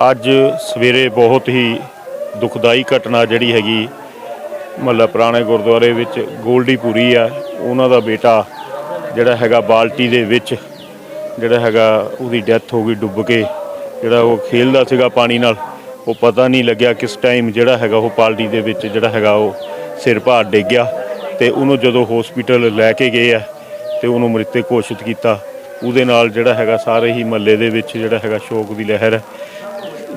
ਅੱਜ ਸਵੇਰੇ ਬਹੁਤ ਹੀ ਦੁਖਦਾਈ ਘਟਨਾ ਜਿਹੜੀ ਹੈਗੀ, ਮਹੱਲਾ ਪੁਰਾਣੇ ਗੁਰਦੁਆਰੇ ਵਿੱਚ ਗੋਲਡੀ ਗੋਲਡੀਪੁਰੀ ਆ। ਉਹਨਾਂ ਦਾ ਬੇਟਾ ਜਿਹੜਾ ਹੈਗਾ ਬਾਲਟੀ ਦੇ ਵਿੱਚ, ਜਿਹੜਾ ਹੈਗਾ ਉਹਦੀ ਡੈਥ ਹੋ ਗਈ ਡੁੱਬ ਕੇ, ਜਿਹੜਾ ਉਹ ਖੇਲਦਾ ਸੀਗਾ ਪਾਣੀ ਨਾਲ। ਉਹ ਪਤਾ ਨਹੀਂ ਲੱਗਿਆ ਕਿਸ ਟਾਈਮ ਜਿਹੜਾ ਹੈਗਾ ਉਹ ਪਾਲਟੀ ਦੇ ਵਿੱਚ ਜਿਹੜਾ ਹੈਗਾ ਉਹ ਸਿਰ ਭਾਰ ਡਿੱਗ ਗਿਆ ਤੇ ਉਹਨੂੰ ਜਦੋਂ ਹਸਪੀਟਲ ਲੈ ਕੇ ਗਏ ਆ ਤੇ ਉਹਨੂੰ ਮ੍ਰਿਤਕ ਘੋਸ਼ਿਤ ਕੀਤਾ। ਉਹਦੇ ਨਾਲ ਜਿਹੜਾ ਹੈਗਾ ਸਾਰੇ ਹੀ ਮਹੱਲੇ ਦੇ ਵਿੱਚ ਜਿਹੜਾ ਹੈਗਾ ਸ਼ੋਕ ਦੀ ਲਹਿਰ ਹੈ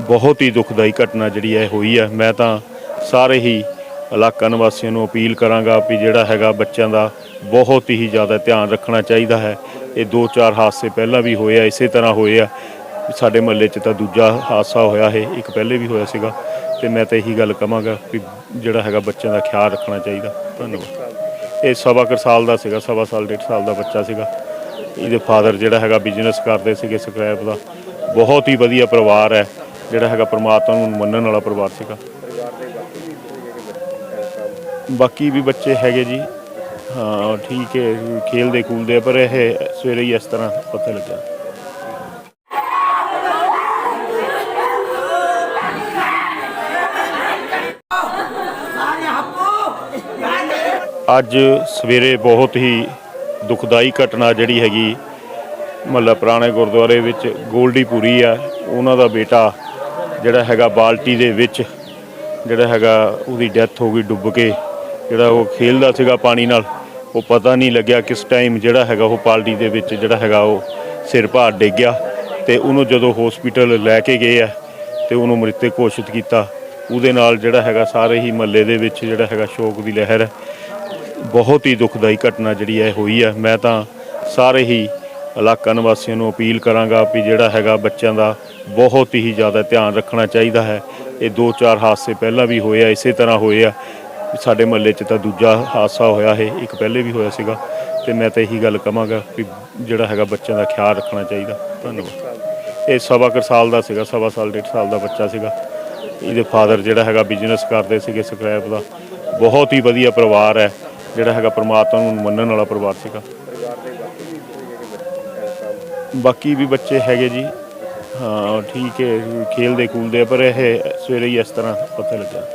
ਬਹੁਤ ਹੀ ਦੁਖਦਾਈ ਘਟਨਾ ਜਿਹੜੀ ਹੈ ਹੋਈ ਹੈ। ਮੈਂ ਤਾਂ ਸਾਰੇ ਹੀ ਇਲਾਕਾ ਨਿਵਾਸੀਆਂ ਨੂੰ ਅਪੀਲ ਕਰਾਂਗਾ ਵੀ ਜਿਹੜਾ ਹੈਗਾ ਬੱਚਿਆਂ ਦਾ ਬਹੁਤ ਹੀ ਜ਼ਿਆਦਾ ਧਿਆਨ ਰੱਖਣਾ ਚਾਹੀਦਾ ਹੈ। ਇਹ ਦੋ ਚਾਰ ਹਾਦਸੇ ਪਹਿਲਾਂ ਵੀ ਹੋਏ ਆ, ਇਸੇ ਤਰ੍ਹਾਂ ਹੋਏ ਆ। ਸਾਡੇ ਮਹੱਲੇ 'ਚ ਤਾਂ ਦੂਜਾ ਹਾਦਸਾ ਹੋਇਆ ਹੈ ਇੱਕ ਪਹਿਲੇ ਵੀ ਹੋਇਆ ਸੀਗਾ। ਤੇ ਮੈਂ ਤਾਂ ਇਹੀ ਗੱਲ ਕਹਾਂਗਾ ਵੀ ਜਿਹੜਾ ਹੈਗਾ ਬੱਚਿਆਂ ਦਾ ਖਿਆਲ ਰੱਖਣਾ ਚਾਹੀਦਾ। ਧੰਨਵਾਦ। ਇਹ ਸਵਾ ਕਰ ਸਾਲ ਦਾ ਸੀਗਾ, ਸਵਾ ਸਾਲ, ਡੇਢ ਸਾਲ ਦਾ ਬੱਚਾ ਸੀਗਾ। ਇਹਦੇ ਫਾਦਰ ਜਿਹੜਾ ਹੈਗਾ ਬਿਜ਼ਨਸ ਕਰਦੇ ਸੀਗੇ, ਸਕ੍ਰੈਪ ਦਾ। ਬਹੁਤ ਹੀ ਵਧੀਆ ਪਰਿਵਾਰ ਹੈ। ਜਿਹੜਾ ਹੈਗਾ ਪ੍ਰਮਾਤਮਾ ਨੂੰ ਮੰਨਣ ਵਾਲਾ ਪਰਿਵਾਰ ਸੀਗਾ। ਬਾਕੀ ਵੀ ਬੱਚੇ ਹੈਗੇ ਜੀ। ਹਾਂ ਠੀਕ ਹੈ ਖੇਲਦੇ ਕੂਲਦੇ ਆ, ਪਰ ਇਹ ਸਵੇਰੇ ਹੀ ਇਸ ਤਰ੍ਹਾਂ ਪਤਾ ਲੱਗਾ ਅੱਜ ਸਵੇਰੇ ਬਹੁਤ ਹੀ ਦੁਖਦਾਈ ਘਟਨਾ ਜਿਹੜੀ ਹੈਗੀ ਮਹੱਲਾ ਪੁਰਾਣੇ ਗੁਰਦੁਆਰੇ ਵਿੱਚ ਗੋਲਡੀ ਪੁਰੀ ਆ। ਉਹਨਾਂ ਦਾ ਬੇਟਾ ਜਿਹੜਾ ਹੈਗਾ ਬਾਲਟੀ ਦੇ ਵਿੱਚ, ਜਿਹੜਾ ਹੈਗਾ ਉਹਦੀ ਡੈਥ ਹੋ ਗਈ ਡੁੱਬ ਕੇ, ਜਿਹੜਾ ਉਹ ਖੇਲਦਾ ਸੀਗਾ ਪਾਣੀ ਨਾਲ, ਉਹ ਪਤਾ ਨਹੀਂ ਲੱਗਿਆ ਕਿਸ ਟਾਈਮ ਜਿਹੜਾ ਹੈਗਾ ਉਹ ਬਾਲਟੀ ਦੇ ਵਿੱਚ ਜਿਹੜਾ ਹੈਗਾ ਉਹ ਸਿਰ ਭਾਰ ਡਿੱਗ ਗਿਆ ਤੇ ਉਹਨੂੰ ਜਦੋਂ ਹਸਪੀਟਲ ਲੈ ਕੇ ਗਏ ਆ ਤੇ ਉਹਨੂੰ ਮ੍ਰਿਤਕ ਘੋਸ਼ਿਤ ਕੀਤਾ। ਉਹਦੇ ਨਾਲ ਜਿਹੜਾ ਹੈਗਾ ਸਾਰੇ ਹੀ ਮਹੱਲੇ ਦੇ ਵਿੱਚ ਜਿਹੜਾ ਹੈਗਾ ਸ਼ੋਕ ਦੀ ਲਹਿਰ ਹੈ। ਬਹੁਤ ਹੀ ਦੁਖਦਾਈ ਘਟਨਾ ਜਿਹੜੀ ਹੈ ਹੋਈ ਹੈ। ਮੈਂ ਤਾਂ ਸਾਰੇ ਹੀ ਇਲਾਕਾ ਨਿਵਾਸੀਆਂ ਨੂੰ ਅਪੀਲ ਕਰਾਂਗਾ ਵੀ ਜਿਹੜਾ ਹੈਗਾ ਬੱਚਿਆਂ ਦਾ ਬਹੁਤ ਹੀ ਜ਼ਿਆਦਾ ਧਿਆਨ ਰੱਖਣਾ ਚਾਹੀਦਾ ਹੈ। ਇਹ ਦੋ ਚਾਰ ਹਾਦਸੇ ਪਹਿਲਾਂ ਵੀ ਹੋਏ ਆ, ਇਸੇ ਤਰ੍ਹਾਂ ਹੋਏ ਆ। ਸਾਡੇ ਮਹੱਲੇ 'ਚ ਤਾਂ ਦੂਜਾ ਹਾਦਸਾ ਹੋਇਆ ਹੈ ਇੱਕ ਪਹਿਲੇ ਵੀ ਹੋਇਆ ਸੀਗਾ। ਤੇ ਮੈਂ ਤਾਂ ਇਹੀ ਗੱਲ ਕਹਾਂਗਾ ਵੀ ਜਿਹੜਾ ਹੈਗਾ ਬੱਚਿਆਂ ਦਾ ਖਿਆਲ ਰੱਖਣਾ ਚਾਹੀਦਾ। ਧੰਨਵਾਦ। ਇਹ ਸਵਾ ਕੁ ਸਾਲ ਦਾ ਸੀਗਾ, ਸਵਾ ਸਾਲ, ਡੇਢ ਸਾਲ ਦਾ ਬੱਚਾ ਸੀਗਾ। ਇਹਦੇ ਫਾਦਰ ਜਿਹੜਾ ਹੈਗਾ ਬਿਜ਼ਨਸ ਕਰਦੇ ਸੀਗੇ ਸਕ੍ਰੈਪ ਦਾ। ਬਹੁਤ ਹੀ ਵਧੀਆ ਪਰਿਵਾਰ ਹੈ। ਜਿਹੜਾ ਹੈਗਾ ਪਰਮਾਤਮਾ ਨੂੰ ਮੰਨਣ ਵਾਲਾ ਪਰਿਵਾਰ ਸੀਗਾ। ਬਾਕੀ ਵੀ ਬੱਚੇ ਹੈਗੇ ਜੀ। ਹਾਂ ਠੀਕ ਹੈ ਖੇਲਦੇ ਕੂਲਦੇ ਆ, ਪਰ ਇਹ ਸਵੇਰੇ ਹੀ ਇਸ ਤਰ੍ਹਾਂ ਪਤਾ ਲੱਗਾ